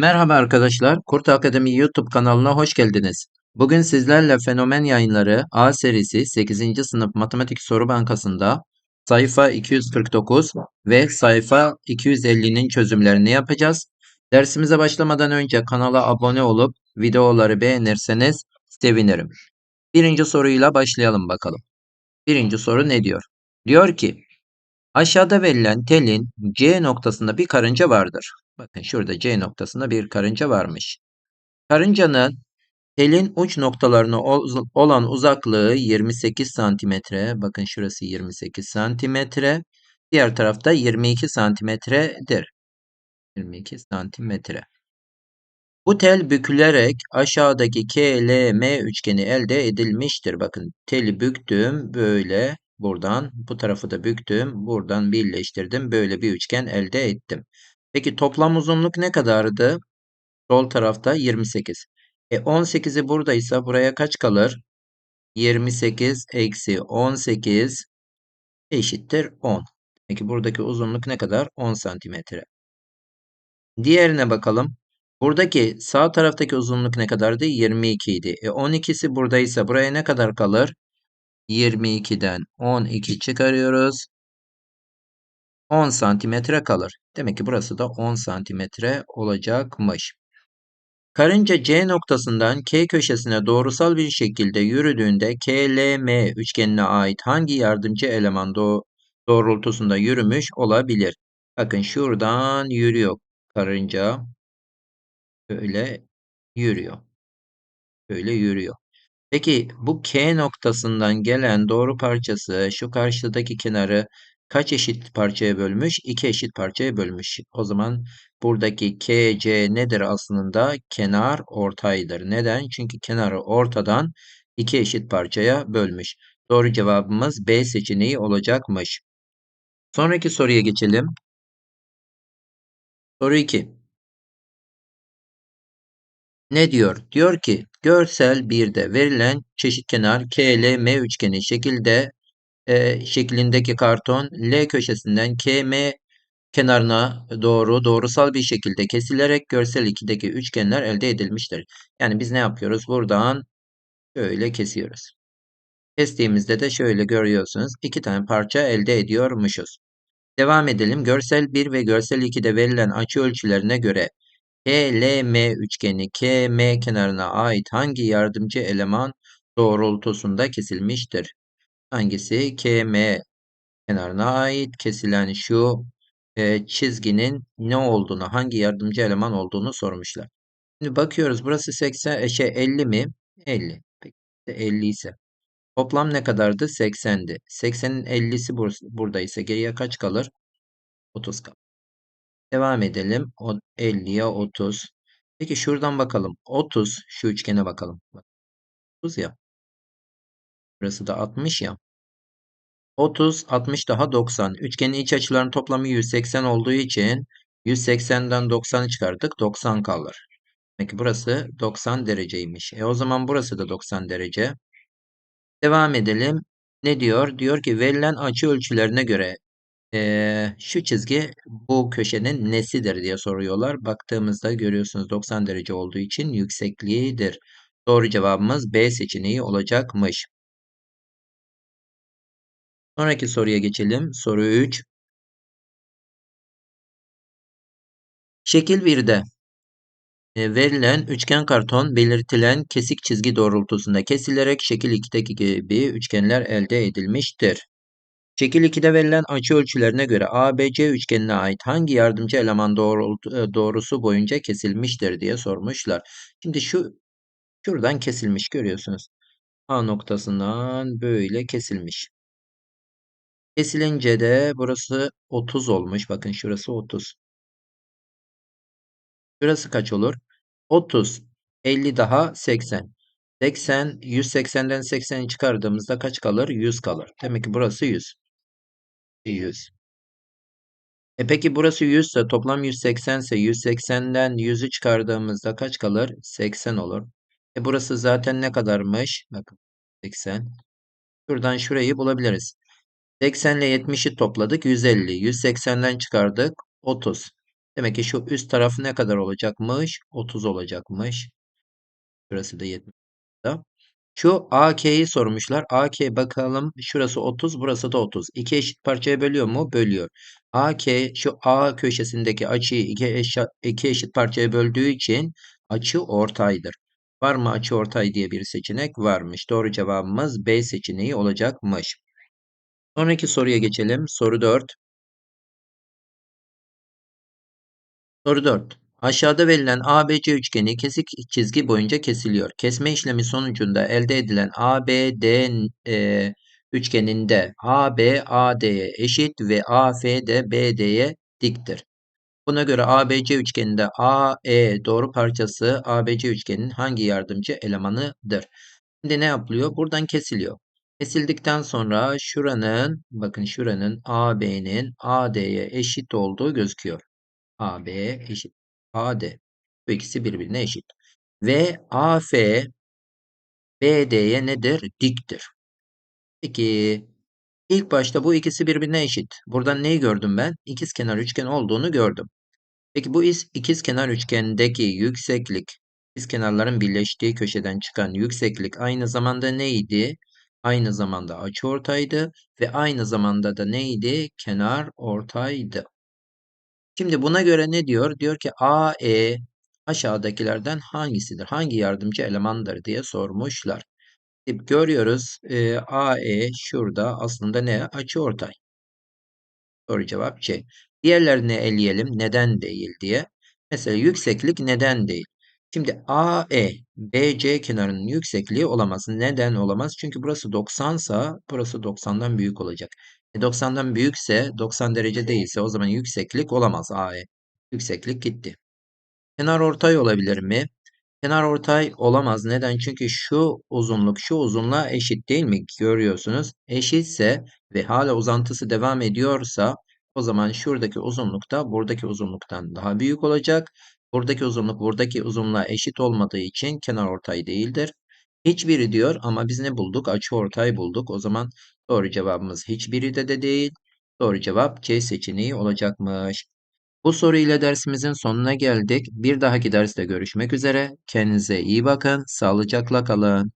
Merhaba arkadaşlar, Kurt Akademi YouTube kanalına hoş geldiniz. Bugün sizlerle Fenomen Yayınları A serisi 8. sınıf matematik soru bankasında sayfa 249 ve sayfa 250'nin çözümlerini yapacağız. Dersimize başlamadan önce kanala abone olup videoları beğenirseniz sevinirim. Birinci soruyla başlayalım bakalım. Birinci soru ne diyor? Diyor ki Aşağıda verilen telin C noktasında bir karınca vardır. Bakın şurada C noktasında bir karınca varmış. Karıncanın telin uç noktalarına olan uzaklığı 28 santimetre. Bakın şurası 28 santimetre. Diğer tarafta 22 santimetredir. 22 santimetre. Bu tel bükülerek aşağıdaki KLM üçgeni elde edilmiştir. Bakın teli büktüm böyle buradan bu tarafı da büktüm. Buradan birleştirdim. Böyle bir üçgen elde ettim. Peki toplam uzunluk ne kadardı? Sol tarafta 28. E 18'i buradaysa buraya kaç kalır? 28 eksi 18 eşittir 10. Peki buradaki uzunluk ne kadar? 10 santimetre. Diğerine bakalım. Buradaki sağ taraftaki uzunluk ne kadardı? 22 idi. E 12'si buradaysa buraya ne kadar kalır? 22'den 12 çıkarıyoruz. 10 santimetre kalır. Demek ki burası da 10 santimetre olacakmış. Karınca C noktasından K köşesine doğrusal bir şekilde yürüdüğünde KLM üçgenine ait hangi yardımcı eleman doğrultusunda yürümüş olabilir? Bakın şuradan yürüyor karınca. Böyle yürüyor. Böyle yürüyor. Peki bu K noktasından gelen doğru parçası şu karşıdaki kenarı kaç eşit parçaya bölmüş? İki eşit parçaya bölmüş. O zaman buradaki KC nedir aslında? Kenar ortaydır. Neden? Çünkü kenarı ortadan iki eşit parçaya bölmüş. Doğru cevabımız B seçeneği olacakmış. Sonraki soruya geçelim. Soru 2. Ne diyor? Diyor ki görsel 1'de verilen çeşitkenar KLM üçgeni şekilde e, şeklindeki karton L köşesinden KM kenarına doğru doğrusal bir şekilde kesilerek görsel 2'deki üçgenler elde edilmiştir. Yani biz ne yapıyoruz? Buradan şöyle kesiyoruz. Kestiğimizde de şöyle görüyorsunuz. iki tane parça elde ediyormuşuz. Devam edelim. Görsel 1 ve görsel 2'de verilen açı ölçülerine göre KLM üçgeni KM kenarına ait hangi yardımcı eleman doğrultusunda kesilmiştir? Hangisi? KM kenarına ait kesilen şu e, çizginin ne olduğunu, hangi yardımcı eleman olduğunu sormuşlar. Şimdi bakıyoruz burası 80 e, şey 50 mi? 50. Peki 50 ise toplam ne kadardı? 80'di. 80'in 50'si bur buradaysa geriye kaç kalır? 30 kalır. Devam edelim. 50'ye 30. Peki şuradan bakalım. 30 şu üçgene bakalım. 30 ya. Burası da 60 ya. 30, 60 daha 90. Üçgenin iç açılarının toplamı 180 olduğu için 180'den 90'ı çıkardık. 90 kalır. Peki burası 90 dereceymiş. E o zaman burası da 90 derece. Devam edelim. Ne diyor? Diyor ki verilen açı ölçülerine göre ee, şu çizgi bu köşenin nesidir diye soruyorlar. Baktığımızda görüyorsunuz 90 derece olduğu için yüksekliğidir. Doğru cevabımız B seçeneği olacakmış. Sonraki soruya geçelim. Soru 3. Şekil 1'de e, verilen üçgen karton belirtilen kesik çizgi doğrultusunda kesilerek şekil 2'deki gibi üçgenler elde edilmiştir. Şekil 2'de verilen açı ölçülerine göre ABC üçgenine ait hangi yardımcı eleman doğru, e, doğrusu boyunca kesilmiştir diye sormuşlar. Şimdi şu şuradan kesilmiş görüyorsunuz. A noktasından böyle kesilmiş. Kesilince de burası 30 olmuş. Bakın şurası 30. Şurası kaç olur? 30. 50 daha 80. 80, 180'den 80'i çıkardığımızda kaç kalır? 100 kalır. Demek ki burası 100. 100. E peki burası 100 ise toplam 180 ise 180'den 100'ü çıkardığımızda kaç kalır? 80 olur. E burası zaten ne kadarmış? Bakın 80. Şuradan şurayı bulabiliriz. 80 ile 70'i topladık 150. 180'den çıkardık 30. Demek ki şu üst taraf ne kadar olacakmış? 30 olacakmış. Şurası da 70. Şu AK'yi sormuşlar. AK bakalım. Şurası 30, burası da 30. İki eşit parçaya bölüyor mu? Bölüyor. AK şu A köşesindeki açıyı iki, eşit, iki eşit parçaya böldüğü için açı ortaydır. Var mı açı ortay diye bir seçenek? Varmış. Doğru cevabımız B seçeneği olacakmış. Sonraki soruya geçelim. Soru 4. Soru 4. Aşağıda verilen ABC üçgeni kesik çizgi boyunca kesiliyor. Kesme işlemi sonucunda elde edilen ABD e, üçgeninde AB AD'ye eşit ve AF de BD'ye diktir. Buna göre ABC üçgeninde AE doğru parçası ABC üçgeninin hangi yardımcı elemanıdır? Şimdi ne yapılıyor? Buradan kesiliyor. Kesildikten sonra şuranın bakın şuranın AB'nin AD'ye eşit olduğu gözüküyor. AB eşit AD. Bu ikisi birbirine eşit. Ve AF BD'ye nedir? Diktir. Peki ilk başta bu ikisi birbirine eşit. Buradan neyi gördüm ben? İkizkenar üçgen olduğunu gördüm. Peki bu ikizkenar üçgendeki yükseklik, ikizkenarların birleştiği köşeden çıkan yükseklik aynı zamanda neydi? Aynı zamanda açıortaydı ve aynı zamanda da neydi? Kenar ortaydı. Şimdi buna göre ne diyor? Diyor ki AE aşağıdakilerden hangisidir? Hangi yardımcı elemandır diye sormuşlar. Şimdi görüyoruz e, AE şurada aslında ne? Açıortay. Doğru cevap C. Diğerlerini eleyelim. Neden değil diye. Mesela yükseklik neden değil? Şimdi AE, BC kenarının yüksekliği olamaz. Neden olamaz? Çünkü burası 90 sa burası 90'dan büyük olacak. E 90'dan büyükse 90 derece değilse o zaman yükseklik olamaz AE. Yükseklik gitti. Kenar ortay olabilir mi? Kenar ortay olamaz. Neden? Çünkü şu uzunluk şu uzunluğa eşit değil mi? Görüyorsunuz. Eşitse ve hala uzantısı devam ediyorsa o zaman şuradaki uzunluk da buradaki uzunluktan daha büyük olacak. Buradaki uzunluk buradaki uzunluğa eşit olmadığı için kenar ortay değildir. Hiçbiri diyor ama biz ne bulduk? Açı ortay bulduk. O zaman doğru cevabımız hiçbiri de de değil. Doğru cevap C seçeneği olacakmış. Bu soruyla dersimizin sonuna geldik. Bir dahaki derste görüşmek üzere. Kendinize iyi bakın. Sağlıcakla kalın.